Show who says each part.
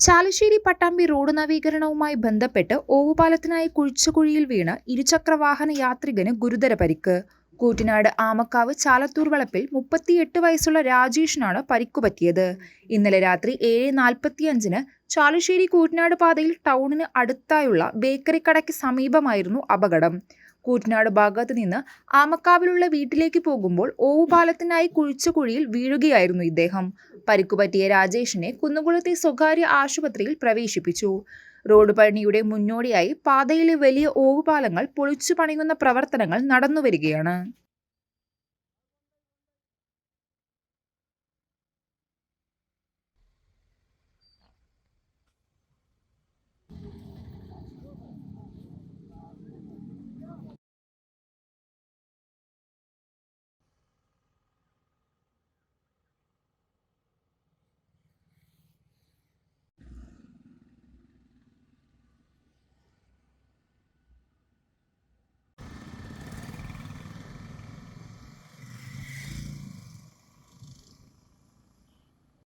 Speaker 1: Chalissery Pattambi road നവീകരണവുമായി ബന്ധപ്പെട്ട് ഓവുപാലത്തിനായി കുഴിച്ചുകുഴിയിൽ വീണ് ഇരുചക്രവാഹന യാത്രികന് ഗുരുതര പരിക്ക്. കൂറ്റനാട് ആമക്കാവ് ചാലത്തൂർ വളപ്പിൽ മുപ്പത്തിയെട്ട് വയസ്സുള്ള രാജേഷിനാണ് പരിക്കുപറ്റിയത്. ഇന്നലെ രാത്രി ഏഴ് നാൽപ്പത്തിയഞ്ചിന് ചാലശ്ശേരി കൂറ്റനാട് പാതയിൽ ടൗണിന് അടുത്തായുള്ള ബേക്കറി കടയ്ക്ക് സമീപമായിരുന്നു അപകടം. കൂറ്റനാട് ഭാഗത്ത് നിന്ന് ആമക്കാവിലുള്ള വീട്ടിലേക്ക് പോകുമ്പോൾ ഓവുപാലത്തിനായി കുഴിച്ച കുഴിയിൽ വീഴുകയായിരുന്നു ഇദ്ദേഹം. പരിക്കുപറ്റിയ രാജേഷിനെ കുന്നുകുളത്തെ സ്വകാര്യ ആശുപത്രിയിൽ പ്രവേശിപ്പിച്ചു. റോഡ് പണിയുടെ മുന്നോടിയായി പാതയിലെ വലിയ ഓവുപാലങ്ങൾ പൊളിച്ചു പണിയുന്ന പ്രവർത്തനങ്ങൾ നടന്നുവരികയാണ്.